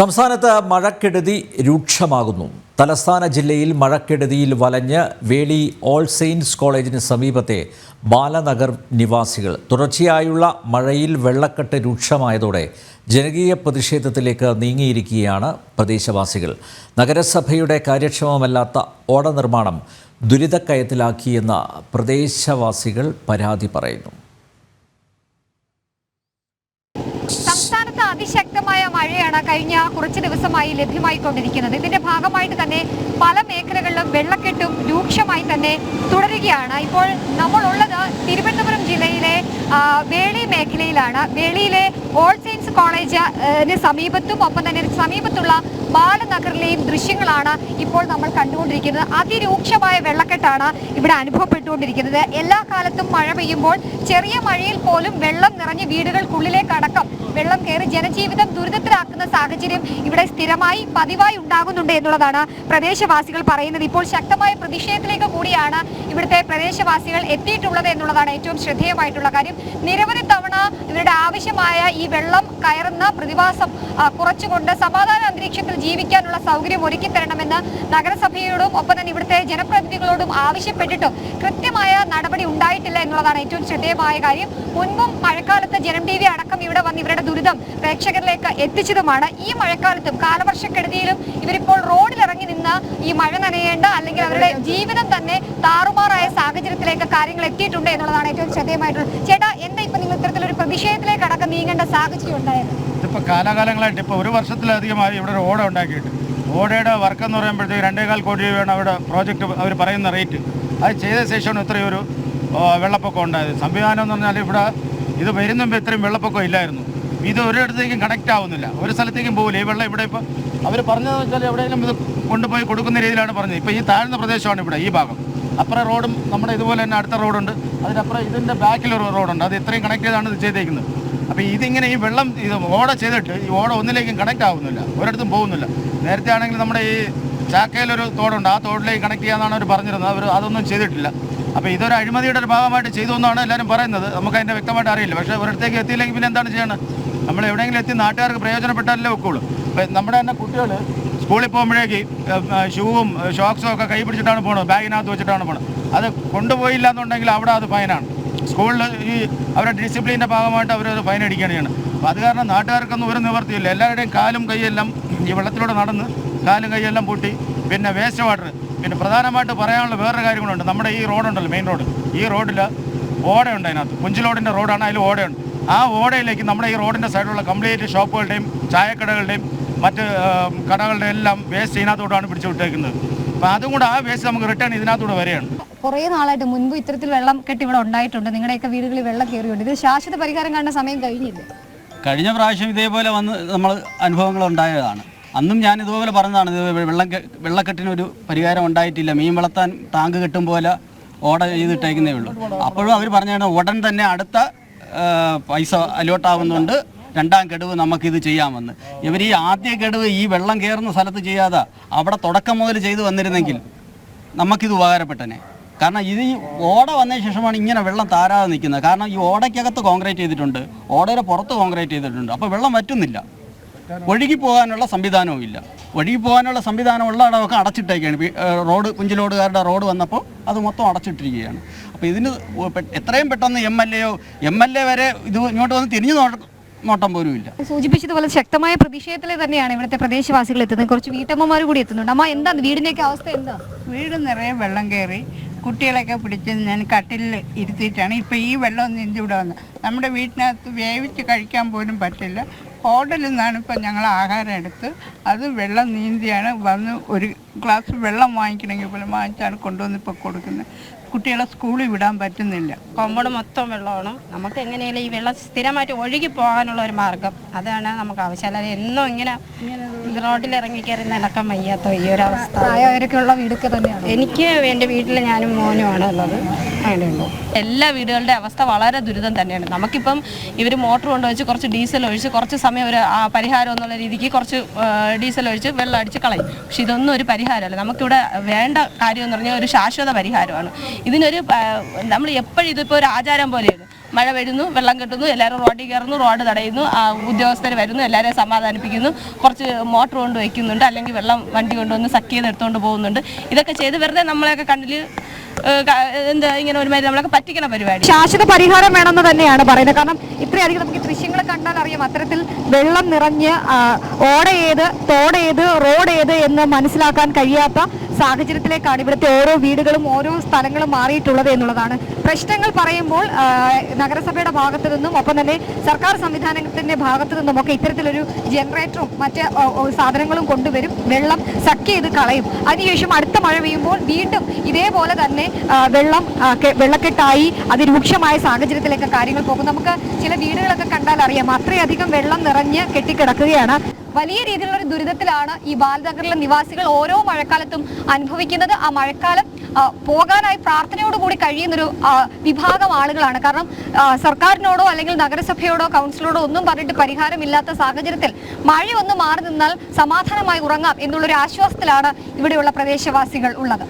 സംസ്ഥാനത്ത് മഴക്കെടുതി രൂക്ഷമാകുന്നു. തലസ്ഥാന ജില്ലയിൽ മഴക്കെടുതിയിൽ വലഞ്ഞ് വേളി ഓൾ സെയിൻസ് കോളേജിന് സമീപത്തെ ബാലനഗർ നിവാസികൾ. തുടർച്ചയായുള്ള മഴയിൽ വെള്ളക്കെട്ട് രൂക്ഷമായതോടെ ജനകീയ പ്രതിഷേധത്തിലേക്ക് നീങ്ങിയിരിക്കുകയാണ് പ്രദേശവാസികൾ. നഗരസഭയുടെ കാര്യക്ഷമമല്ലാത്ത ഓട നിർമ്മാണം ദുരിതക്കയത്തിലാക്കിയെന്ന പ്രദേശവാസികൾ പരാതി പറയുന്നു. മഴയാണ് കഴിഞ്ഞ കുറച്ച് ദിവസമായി ലഭ്യമായിക്കൊണ്ടിരിക്കുന്നത്. ഇതിന്റെ ഭാഗമായിട്ട് തന്നെ പല മേഖലകളിലും വെള്ളക്കെട്ടും രൂക്ഷമായി തന്നെ തുടരുകയാണ്. ഇപ്പോൾ നമ്മളുള്ളത് തിരുവനന്തപുരം ജില്ലയിലെ വേളി മേഖലയിലാണ്. വേളിയിലെ ഓൾ സെയിൻസ് കോളേജിന് സമീപത്തും ഒപ്പം തന്നെ സമീപത്തുള്ള ബാലനഗറിലെയും ദൃശ്യങ്ങളാണ് ഇപ്പോൾ നമ്മൾ കണ്ടുകൊണ്ടിരിക്കുന്നത്. അതിരൂക്ഷമായ വെള്ളക്കെട്ടാണ് ഇവിടെ അനുഭവപ്പെട്ടുകൊണ്ടിരിക്കുന്നത്. എല്ലാ കാലത്തും മഴ പെയ്യുമ്പോൾ ചെറിയ മഴയിൽ പോലും വെള്ളം നിറഞ്ഞ് വീടുകൾക്കുള്ളിലേക്കടക്കം വെള്ളം കയറി ജനജീവിതം ദുരിതത്തിലാക്കുന്ന സാഹചര്യം ഇവിടെ സ്ഥിരമായി പതിവായി ഉണ്ടാകുന്നുണ്ട് എന്നുള്ളതാണ് പ്രദേശവാസികൾ പറയുന്നത്. ഇപ്പോൾ ശക്തമായ പ്രതിഷേധത്തിലേക്ക് കൂടിയാണ് ഇവിടുത്തെ പ്രദേശവാസികൾ എത്തിയിട്ടുള്ളത് എന്നുള്ളതാണ് ഏറ്റവും ശ്രദ്ധേയമായിട്ടുള്ള കാര്യം. നിരവധി തവണ ഇവരുടെ ആവശ്യമായ ഈ വെള്ളം കയറുന്ന പ്രതിഭാസം കുറച്ചുകൊണ്ട് സമാധാന അന്തരീക്ഷത്തിൽ ജീവിക്കാനുള്ള സൗകര്യം ഒരുക്കി തരണമെന്ന് നഗരസഭയോടും ഒപ്പം തന്നെ ഇവിടുത്തെ ജനപ്രതിനിധികളോടും ആവശ്യപ്പെട്ടിട്ടും കൃത്യമായ നടപടി ഉണ്ടായിട്ടില്ല എന്നുള്ളതാണ് ഏറ്റവും ശ്രദ്ധേയമായ കാര്യം. മുൻപും മഴക്കാലത്ത് ജനം ടി വി അടക്കം ഇവിടെ വന്ന് ഇവരുടെ ദുരിതം പ്രേക്ഷകരിലേക്ക് എത്തിച്ചതുമാണ് ഈ മഴക്കാലത്തും കാലവർഷക്കെടുതിയിലും ഇവരിപ്പോൾ റോഡിലിറങ്ങി നിന്ന് ഈ മഴ നനയേണ്ട അല്ലെങ്കിൽ അവരുടെ ജീവിതം തന്നെ താറുമാറായ സാഹചര്യത്തിലേക്ക് കാര്യങ്ങൾ എത്തിയിട്ടുണ്ട് എന്നുള്ളതാണ് ഏറ്റവും ശ്രദ്ധേയമായിട്ടുള്ളത് ചേട്ടാ എന്താ ഇപ്പൊ നിങ്ങൾ ഇത്തരത്തിലൊരു പ്രതിഷേധത്തിലേക്ക് അടക്കം നീങ്ങേണ്ട സാഹചര്യം ഉണ്ടായത്? ഇതിപ്പോൾ കാലാകാലങ്ങളായിട്ട് ഇപ്പോൾ ഒരു വർഷത്തിലധികമായി ഇവിടെ റോഡ് ഉണ്ടാക്കിയിട്ട് ഓടയുടെ വർക്ക് എന്ന് പറയുമ്പോഴത്തേക്ക് രണ്ടേകാൽ കോടി രൂപയാണ് അവിടെ പ്രോജക്റ്റ് അവർ പറയുന്ന റേറ്റ്. അത് ചെയ്ത ശേഷമാണ് ഇത്രയും ഒരു ആ, വെള്ളപ്പൊക്കം ഉണ്ടായത്. സംവിധാനം എന്ന് പറഞ്ഞാൽ ഇവിടെ ഇത് വരുന്നുമ്പോൾ ഇത്രയും വെള്ളപ്പൊക്കം ഇല്ലായിരുന്നു. ഇത് ഒരിടത്തേക്കും കണക്ട് ആവുന്നില്ല. ഒരു സ്ഥലത്തേക്കും പോകില്ല ഈ വെള്ളം ഇവിടെ ഇപ്പോൾ അവർ പറഞ്ഞതെന്ന് വെച്ചാൽ എവിടെയെങ്കിലും ഇത് കൊണ്ടുപോയി കൊടുക്കുന്ന രീതിയിലാണ് പറഞ്ഞത്. ഇപ്പോൾ ഈ താഴ്ന്ന പ്രദേശമാണ് ഇവിടെ ഈ ഭാഗം. അപ്പുറം റോഡും നമ്മുടെ ഇതുപോലെ തന്നെ അടുത്ത റോഡുണ്ട്. അതിനപ്പുറം ഇതിന്റെ ബാക്കിലൊരു റോഡുണ്ട്. അത് ഇത്രയും കണക്ട് ചെയ്താണ് ഇത് ചെയ്തേക്കുന്നത്. അപ്പോൾ ഇതിങ്ങനെ ഈ വെള്ളം ഇത് ഓട ചെയ്തിട്ട് ഈ ഓട ഒന്നിലേക്കും കണക്ട് ആവുന്നില്ല. ഒരിടത്തും പോകുന്നില്ല. നേരത്തെ ആണെങ്കിൽ നമ്മുടെ ഈ ചാക്കയിലൊരു തോടുണ്ട്. ആ തോടിലേക്ക് കണക്ട് ചെയ്യാന്നാണ് അവർ പറഞ്ഞിരുന്നത്. അവർ അതൊന്നും ചെയ്തിട്ടില്ല. അപ്പോൾ ഇതൊരു അഴിമതിയുടെ ഒരു ഭാഗമായിട്ട് ചെയ്തു എന്നാണ് എല്ലാവരും പറയുന്നത്. നമുക്ക് അതിന്റെ വ്യക്തമായിട്ട് അറിയില്ല. പക്ഷേ ഒരിടത്തേക്ക് എത്തിയില്ലെങ്കിൽ പിന്നെ എന്താണ് ചെയ്യണത് നമ്മൾ എവിടെയെങ്കിലും എത്തി നാട്ടുകാർക്ക് പ്രയോജനപ്പെട്ടാലല്ലേ ഒക്കുള്ളൂ. നമ്മുടെ തന്നെ കുട്ടികൾ സ്കൂളിൽ പോകുമ്പോഴേക്ക് ഷൂവും ഷോക്സും ഒക്കെ കൈ പിടിച്ചിട്ടാണ് പോണത്. ബാഗിനകത്ത് വെച്ചിട്ടാണ് പോണത്. അത് കൊണ്ടുപോയില്ല എന്നുണ്ടെങ്കിൽ അവിടെ അത് ഫൈനാണ് സ്കൂളിൽ ഈ അവരുടെ ഡിസിപ്ലിന്റെ ഭാഗമായിട്ട് അവർ ഫൈൻ അടിക്കുകയാണ്. ചെയ്യണം അപ്പോൾ അത് കാരണം നാട്ടുകാർക്കൊന്നും ഒരു നിവർത്തിയില്ല എല്ലാവരുടെയും കാലും കൈയെല്ലാം ഈ വെള്ളത്തിലൂടെ നടന്ന് കാലും കൈയെല്ലാം പൂട്ടി പിന്നെ വേസ്റ്റ് വാട്ടർ പിന്നെ പ്രധാനമായിട്ട് പറയാനുള്ള വേറൊരു കാര്യങ്ങളുണ്ട്. നമ്മുടെ ഈ റോഡുണ്ടല്ലോ മെയിൻ റോഡ് ഈ റോഡിൽ ഓടയുണ്ട് അതിനകത്ത്. കുഞ്ചിലോടിന്റെ റോഡാണ് അതിൽ ഓടയുണ്ട്. ആ ഓടയിലേക്ക് നമ്മുടെ ഈ റോഡിന്റെ സൈഡിലുള്ള കംപ്ലീറ്റ് ഷോപ്പുകളുടെയും ചായക്കടകളുടെയും മറ്റ് കടകളുടെ എല്ലാം വേസ്റ്റ് ഇതിനകത്തോടാണ് പിടിച്ചു വിട്ടേക്കുന്നത്. അപ്പം അതും കൂടെ ആ വേസ്റ്റ് നമുക്ക് റിട്ടേൺ ഇതിനകത്തൂടെ വരികയാണ്. കുറേ നാളായിട്ട് മുൻപ് ഇത്തരത്തിൽ വെള്ളം കെട്ടി ഇവിടെ ഉണ്ടായിട്ടുണ്ട്. നിങ്ങളുടെയൊക്കെ വീടുകളിൽ വെള്ളം കയറിയുണ്ട്. ഇത് ശാശ്വത പരിഹാരം കാണുന്ന സമയം കഴിഞ്ഞില്ലേ? കഴിഞ്ഞ പ്രാവശ്യം ഇതേപോലെ വന്ന് നമ്മൾ അനുഭവങ്ങൾ ഉണ്ടായതാണ്. അന്നും ഞാൻ ഇതുപോലെ പറഞ്ഞതാണ് ഇത് വെള്ളം വെള്ളക്കെട്ടിനൊരു പരിഹാരം ഉണ്ടായിട്ടില്ല. മീൻ വളർത്താൻ ടാങ്ക് കെട്ടും പോലെ ഓർഡർ ചെയ്തിട്ടേക്കുന്നേ ഉള്ളൂ. അപ്പോഴും അവർ പറഞ്ഞാണ് ഉടൻ തന്നെ അടുത്ത പൈസ അലോട്ടാവുന്നുണ്ട് രണ്ടാം കെടുവ് നമുക്കിത് ചെയ്യാമെന്ന്. ഇവർ ഈ ആദ്യ കെടുവ് ഈ വെള്ളം കയറുന്ന സ്ഥലത്ത് ചെയ്യാതെ. അവിടെ തുടക്കം മുതൽ ചെയ്തു വന്നിരുന്നെങ്കിൽ നമുക്കിത് ഉപകാരപ്പെട്ടനെ. കാരണം ഇത് ഈ ഓട വന്നതിന് ശേഷമാണ് ഇങ്ങനെ വെള്ളം താരാതെ നിൽക്കുന്നത്. കാരണം ഈ ഓടയ്ക്കകത്ത് കോൺക്രീറ്റ് ചെയ്തിട്ടുണ്ട്. ഓടയുടെ പുറത്ത് കോൺക്രീറ്റ് ചെയ്തിട്ടുണ്ട്. അപ്പോൾ വെള്ളം വറ്റുന്നില്ല. ഒഴുകി പോകാനുള്ള സംവിധാനവും ഇല്ല. ഒഴുകി പോകാനുള്ള സംവിധാനം ഉള്ള ഇടമൊക്കെ അടച്ചിട്ടേക്കാണ് റോഡ് കുഞ്ചിലോടുകാരുടെ റോഡ് വന്നപ്പോൾ അത് മൊത്തം അടച്ചിട്ടിരിക്കുകയാണ്. അപ്പോൾ ഇതിന് എത്രയും പെട്ടെന്ന് എം എൽ എയോ എം എൽ എ വരെ ഇത് ഇങ്ങോട്ട് വന്ന് തിരിഞ്ഞു നോട്ടം പോലും ഇല്ല. സൂചിപ്പിച്ചതുപോലെ ശക്തമായ പ്രതിഷേധത്തിൽ തന്നെയാണ് ഇവിടുത്തെ പ്രദേശവാസികൾ എത്തുന്നത്. കുറച്ച് വീട്ടമ്മമാർ കൂടി എത്തുന്നുണ്ട്. അമ്മ എന്താ വീടിന്റെയൊക്കെ അവസ്ഥ എന്താ? വീട് നിറയെ വെള്ളം കയറി കുട്ടികളൊക്കെ പിടിച്ച് ഞാൻ കട്ടിലിൽ ഇരുത്തിയിട്ടാണ്. ഇപ്പോൾ ഈ വെള്ളം ഒന്ന് ഇവിടെ വന്നത് നമ്മുടെ വീട്ടിനകത്ത് വേവിച്ച് കഴിക്കാൻ പോലും പറ്റില്ല. ഹോട്ടലിൽ നിന്നാണ് ഇപ്പം ഞങ്ങൾ ആഹാരം എടുത്ത് അത് വെള്ളം നീന്തിയാണ് വന്ന് ഒരു ഗ്ലാസ് വെള്ളം വാങ്ങിക്കണമെങ്കിൽ പോലും വാങ്ങിച്ചാണ് കൊണ്ടുവന്ന് ഇപ്പോൾ കൊടുക്കുന്നത്. കുട്ടികളെ സ്കൂളിൽ വിടാൻ പറ്റുന്നില്ല. കോമ്പൗണ്ട് മൊത്തം വെള്ളമാണ്. നമുക്ക് എങ്ങനെയാലും ഈ വെള്ളം സ്ഥിരമായിട്ട് ഒഴുകി പോകാനുള്ള ഒരു മാർഗം. അതാണ് നമുക്ക് ആവശ്യം. അല്ലാതെ എന്നും ഇങ്ങനെ റോഡിൽ ഇറങ്ങി കയറി നടക്കാൻ വയ്യാത്ത ഈ ഒരു അവസ്ഥ. പ്രായവരൊക്കെ ഉള്ള വീടൊക്കെ തന്നെയാണ്? എനിക്ക് എന്റെ വീട്ടിൽ ഞാനും മോനുമാണ് ഉള്ളത്. എല്ലാ വീടുകളുടെ അവസ്ഥ വളരെ ദുരിതം തന്നെയാണ്. നമുക്കിപ്പം ഇവർ മോട്ടർ കൊണ്ടുവച്ച് കുറച്ച് ഡീസൽ ഒഴിച്ച് കുറച്ച് സമയം ഒരു പരിഹാരം എന്നുള്ള രീതിക്ക് കുറച്ച് ഡീസൽ ഒഴിച്ച് വെള്ളം അടിച്ച് കളയും. പക്ഷെ ഇതൊന്നും ഒരു പരിഹാരമല്ല. നമുക്കിവിടെ വേണ്ട കാര്യം എന്ന് പറഞ്ഞാൽ ഒരു ശാശ്വത പരിഹാരമാണ്. ഇതിനൊരു നമ്മൾ എപ്പോഴും ഇതിപ്പോൾ ഒരു ആചാരം പോലെയാണ്. മഴ വരുന്നു വെള്ളം കെട്ടുന്നു എല്ലാവരും റോഡിൽ കയറുന്നു റോഡ് തടയുന്നു ഉദ്യോഗസ്ഥർ വരുന്നു എല്ലാവരെയും സമാധാനിപ്പിക്കുന്നു കുറച്ച് മോട്ടർ കൊണ്ട് വയ്ക്കുന്നുണ്ട് അല്ലെങ്കിൽ വെള്ളം വണ്ടി കൊണ്ടുവന്ന് സക്ക് ചെയ്ത് എടുത്തുകൊണ്ട് പോകുന്നുണ്ട്. ഇതൊക്കെ ചെയ്ത് വെറുതെ നമ്മളെയൊക്കെ കണ്ണിൽ എന്താ ഇങ്ങനെ ഒരുമാതിരി നമ്മളൊക്കെ പരിപാടി. ശാശ്വത പരിഹാരം വേണമെന്ന് തന്നെയാണ് പറയുന്നത്. കാരണം ഇത്രയധികം നമുക്ക് ദൃശ്യങ്ങൾ കണ്ടാൽ അറിയാം. അത്തരത്തിൽ വെള്ളം നിറഞ്ഞ് ഓടയേത് തോടേത് റോഡേത് എന്ന് മനസ്സിലാക്കാൻ കഴിയാത്ത സാഹചര്യത്തിലേക്കാണ് ഇവിടുത്തെ ഓരോ വീടുകളും ഓരോ സ്ഥലങ്ങളും മാറിയിട്ടുള്ളത് എന്നുള്ളതാണ്. പ്രശ്നങ്ങൾ പറയുമ്പോൾ നഗരസഭയുടെ ഭാഗത്തു നിന്നും ഒപ്പം തന്നെ സർക്കാർ സംവിധാനത്തിന്റെ ഭാഗത്തു നിന്നും ഒക്കെ ഇത്തരത്തിലൊരു ജനറേറ്ററും മറ്റ് സാധനങ്ങളും കൊണ്ടുവരും. വെള്ളം സക്ക് ചെയ്ത് കളയും. അതിനുശേഷം അടുത്ത മഴ പെയ്യുമ്പോൾ വീണ്ടും ഇതേപോലെ തന്നെ വെള്ളം വെള്ളക്കെട്ടായി അതിരൂക്ഷമായ സാഹചര്യത്തിലേക്ക് കാര്യങ്ങൾ പോകും. നമുക്ക് ചില വീടുകളൊക്കെ കണ്ടാൽ അറിയാം അത്രയധികം വെള്ളം നിറഞ്ഞ് കെട്ടിക്കിടക്കുകയാണ്. വലിയ രീതിയിലുള്ള ഒരു ദുരിതത്തിലാണ് ഈ ബാലനഗറിലെ നിവാസികൾ ഓരോ മഴക്കാലത്തും അനുഭവിക്കുന്നത്. ആ മഴക്കാലം പോകാനായി പ്രാർത്ഥനയോടുകൂടി കഴിയുന്നൊരു വിഭാഗം ആളുകളാണ്. കാരണം സർക്കാരിനോടോ അല്ലെങ്കിൽ നഗരസഭയോടോ കൗൺസിലോടോ ഒന്നും പറഞ്ഞിട്ട് പരിഹാരമില്ലാത്ത സാഹചര്യത്തിൽ മഴയൊന്ന് മാറി നിന്നാൽ സമാധാനമായി ഉറങ്ങാം എന്നുള്ളൊരു ആശ്വാസത്തിലാണ് ഇവിടെയുള്ള പ്രദേശവാസികൾ ഉള്ളത്.